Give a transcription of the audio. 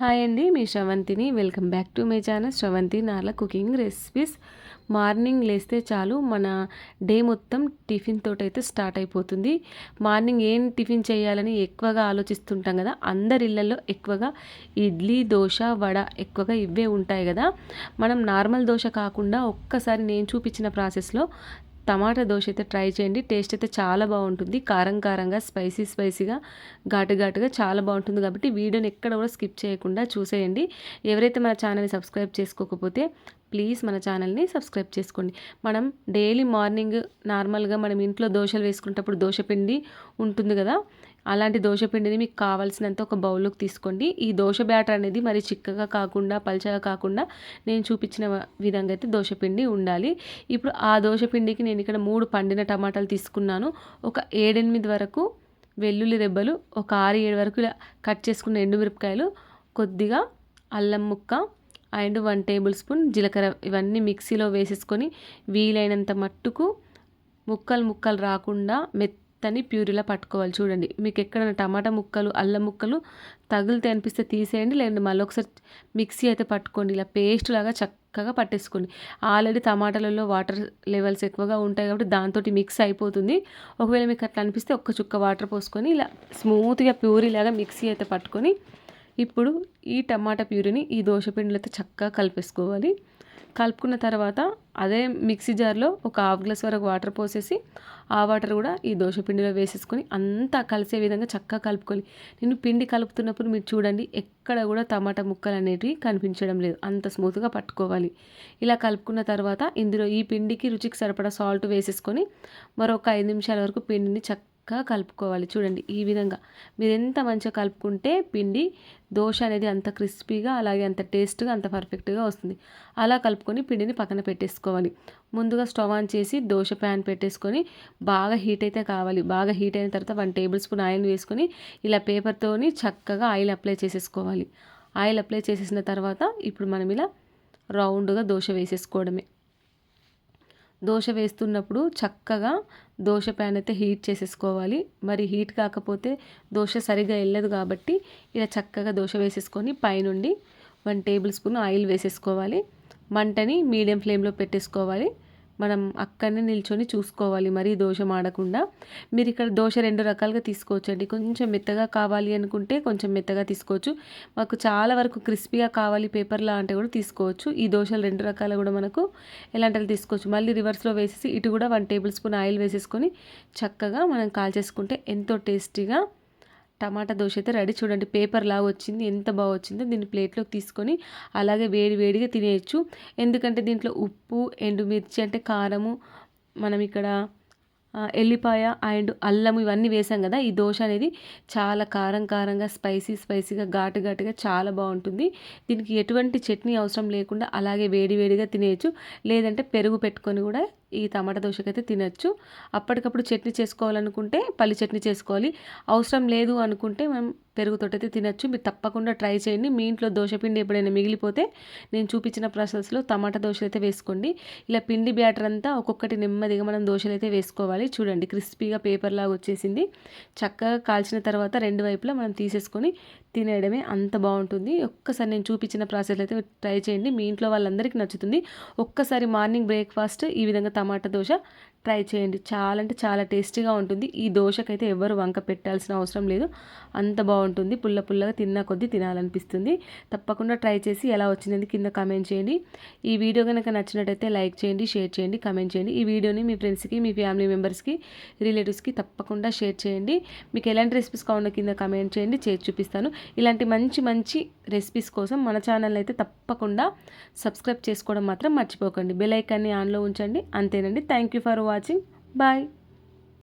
Hi అండి మీ శ్రవంతిని. Welcome back to my channel Sravanthi Narla cooking recipes. Morning లేస్తే చాలు మన డే మొత్తం టిఫిన్ తోటైతే స్టార్ట్ అయిపోతుంది. మార్నింగ్ ఏం టిఫిన్ చేయాలని ఎక్కువగా ఆలోచిస్తుంటాం కదా అందరి ఇళ్ళలో ఎక్కువగా ఇడ్లీ దోశ వడ ఎక్కువగా ఇవే ఉంటాయి కదా. మనం నార్మల్ దోశ కాకుండా ఒక్కసారి నేను చూపించిన ప్రాసెస్లో టమాటా దోశ అయితే ట్రై చేయండి. టేస్ట్ అయితే చాలా బాగుంటుంది. కారం కారంగా స్పైసీ స్పైసీగా ఘాటు ఘాటుగా చాలా బాగుంటుంది కాబట్టి వీడియోని ఎక్కడ కూడా స్కిప్ చేయకుండా చూసేయండి. ఎవరైతే మన ఛానల్ని సబ్స్క్రైబ్ చేసుకోకపోతే ప్లీజ్ మన ఛానల్ని సబ్స్క్రైబ్ చేసుకోండి. మనం డైలీ మార్నింగ్ నార్మల్గా మనం ఇంట్లో దోశలు వేసుకునేటప్పుడు దోశ పిండి ఉంటుంది కదా అలాంటి దోశపిండిని మీకు కావాల్సినంత ఒక బౌల్లోకి తీసుకోండి. ఈ దోశ బ్యాటర్ అనేది మరి చిక్కగా కాకుండా పల్చగా కాకుండా నేను చూపించిన విధంగా అయితే దోశ పిండి ఉండాలి. ఇప్పుడు ఆ దోశ పిండికి నేను ఇక్కడ మూడు పండిన టమాటాలు తీసుకున్నాను. ఒక ఏడెనిమిది వరకు వెల్లుల్లి రెబ్బలు ఒక ఆరు ఏడు వరకు ఇలా కట్ చేసుకున్న ఎండుమిరపకాయలు కొద్దిగా అల్లం ముక్క అండ్ వన్ టేబుల్ స్పూన్ జీలకర్ర ఇవన్నీ మిక్సీలో వేసేసుకొని వీలైనంత మట్టుకు ముక్కలు ముక్కలు రాకుండా మెత్త తని ప్యూరీలా పట్టుకోవాలి. చూడండి మీకు ఎక్కడైనా టమాటా ముక్కలు అల్లం ముక్కలు తగిలితే అనిపిస్తే తీసేయండి. లేదంటే మళ్ళీ ఒకసారి మిక్సీ అయితే పట్టుకోండి. ఇలా పేస్ట్ లాగా చక్కగా పట్టేసుకోండి. ఆల్రెడీ టమాటాలలో వాటర్ లెవెల్స్ ఎక్కువగా ఉంటాయి కాబట్టి దాంతో మిక్స్ అయిపోతుంది. ఒకవేళ మీకు అట్లా అనిపిస్తే ఒక్క చుక్క వాటర్ పోసుకొని ఇలా స్మూత్గా ప్యూరీ లాగా మిక్సీ అయితే పట్టుకొని ఇప్పుడు ఈ టమాటా ప్యూరీని ఈ దోశ పిండిలో అయితే చక్కగా కలిపేసుకోవాలి. కలుపుకున్న తర్వాత అదే మిక్సీ జార్లో ఒక హాఫ్ గ్లాస్ వరకు వాటర్ పోసేసి ఆ వాటర్ కూడా ఈ దోశ పిండిలో వేసేసుకొని అంతా కలిసే విధంగా చక్కగా కలుపుకొని నేను పిండి కలుపుతున్నప్పుడు మీరు చూడండి ఎక్కడ కూడా టమాటా ముక్కలు అనేటివి కనిపించడం లేదు. అంత స్మూత్గా పట్టుకోవాలి. ఇలా కలుపుకున్న తర్వాత ఇందులో ఈ పిండికి రుచికి సరిపడా సాల్ట్ వేసేసుకొని మరొక ఐదు నిమిషాల వరకు పిండిని చక్క చక్కగా కలుపుకోవాలి. చూడండి ఈ విధంగా. మీరు ఎంత మంచిగా కలుపుకుంటే పిండి దోశ అనేది అంత క్రిస్పీగా అలాగే అంత టేస్ట్గా అంత పర్ఫెక్ట్గా వస్తుంది. అలా కలుపుకొని పిండిని పక్కన పెట్టేసుకోవాలి. ముందుగా స్టవ్ ఆన్ చేసి దోశ ప్యాన్ పెట్టేసుకొని బాగా హీట్ అయితే కావాలి. బాగా హీట్ అయిన తర్వాత వన్ టేబుల్ స్పూన్ ఆయిల్ వేసుకొని ఇలా పేపర్తోని చక్కగా ఆయిల్ అప్లై చేసేసుకోవాలి. ఆయిల్ అప్లై చేసేసిన తర్వాత ఇప్పుడు మనం ఇలా రౌండ్గా దోశ వేసేసుకోవడమే. దోశ వేస్తున్నప్పుడు చక్కగా దోశ ప్యాన్ అయితే హీట్ చేసేసుకోవాలి. మరి హీట్ కాకపోతే దోశ సరిగా వెళ్ళదు కాబట్టి ఇలా చక్కగా దోశ వేసేసుకొని పైనుండి వన్ టేబుల్ స్పూన్ ఆయిల్ వేసేసుకోవాలి. మంటని మీడియం ఫ్లేమ్లో పెట్టేసుకోవాలి. మనం అక్కడనే నిల్చొని చూసుకోవాలి మరీ దోశ మాడకుండా మీరు ఇక్కడ దోశ రెండు రకాలుగా తీసుకోవచ్చండి. కొంచెం మెత్తగా కావాలి అనుకుంటే కొంచెం మెత్తగా తీసుకోవచ్చు. మాకు చాలా వరకు క్రిస్పీగా కావాలి పేపర్లా అంటే కూడా తీసుకోవచ్చు. ఈ దోశలు రెండు రకాలు కూడా మనకు ఎలాంటివి తీసుకోవచ్చు? మళ్ళీ రివర్స్లో వేసేసి ఇటు కూడా వన్ టేబుల్ స్పూన్ ఆయిల్ వేసేసుకొని చక్కగా మనం కాల్చేసుకుంటే ఎంతో టేస్టీగా టమాటా దోశ అయితే రెడీ చూడండి. పేపర్ లాగా వచ్చింది. ఎంత బాగా వచ్చిందో దీన్ని ప్లేట్లోకి తీసుకొని అలాగే వేడి వేడిగా తినేయచ్చు. ఎందుకంటే దీంట్లో ఉప్పు ఎండుమిర్చి అంటే కారము మనం ఇక్కడ ఎల్లిపాయ అండ్ అల్లం ఇవన్నీ వేసాం కదా. ఈ దోశ అనేది చాలా కారం కారంగా స్పైసీ స్పైసీగా ఘాటు ఘాటుగా చాలా బాగుంటుంది. దీనికి ఎటువంటి చట్నీ అవసరం లేకుండా అలాగే వేడి వేడిగా తినేయచ్చు. లేదంటే పెరుగు పెట్టుకొని కూడా ఈ టమాటా దోశకైతే తినచ్చు. అప్పటికప్పుడు చట్నీ చేసుకోవాలనుకుంటే పల్లి చట్నీ చేసుకోవాలి. అవసరం లేదు అనుకుంటే మనం పెరుగుతోటైతే తినచ్చు. మీరు తప్పకుండా ట్రై చేయండి. మీ ఇంట్లో దోశ పిండి ఎప్పుడైనా మిగిలిపోతే నేను చూపించిన ప్రాసెస్లో టమాటా దోశలు అయితే వేసుకోండి. ఇలా పిండి బ్యాటర్ అంతా ఒక్కొక్కటి నెమ్మదిగా మనం దోశలు అయితే వేసుకోవాలి. చూడండి క్రిస్పీగా పేపర్ లాగా వచ్చేసింది. చక్కగా కాల్చిన తర్వాత రెండు వైపులా మనం తీసేసుకొని తినేయడమే అంత బాగుంటుంది. ఒక్కసారి నేను చూపించిన ప్రాసెస్లో అయితే ట్రై చేయండి. మీ ఇంట్లో వాళ్ళందరికీ నచ్చుతుంది. ఒక్కసారి మార్నింగ్ బ్రేక్ఫాస్ట్ ఈ విధంగా టమాటా దోశ ట్రై చేయండి. చాలా అంటే చాలా టేస్టీగా ఉంటుంది. ఈ దోశకైతే ఎవరు వంక పెట్టాల్సిన అవసరం లేదు. అంత బాగుంటుంది. పుల్ల పుల్లగా తిన్న కొద్దీ తినాలనిపిస్తుంది. తప్పకుండా ట్రై చేసి ఎలా వచ్చిందని కింద కమెంట్ చేయండి. ఈ వీడియో కనుక నచ్చినట్టయితే లైక్ చేయండి షేర్ చేయండి కమెంట్ చేయండి. ఈ వీడియోని మీ ఫ్రెండ్స్కి మీ ఫ్యామిలీ మెంబర్స్కి రిలేటివ్స్కి తప్పకుండా షేర్ చేయండి. మీకు ఎలాంటి రెసిపీస్ కావాలో కింద కమెంట్ చేయండి. చేసి చూపిస్తాను. ఇలాంటి మంచి మంచి రెసిపీస్ కోసం మన ఛానల్ అయితే తప్పకుండా సబ్స్క్రైబ్ చేసుకోవడం మాత్రం మర్చిపోకండి. బెల్ ఐకాన్ని ఆన్లో ఉంచండి. అంతేనండి. Thank you for watching bye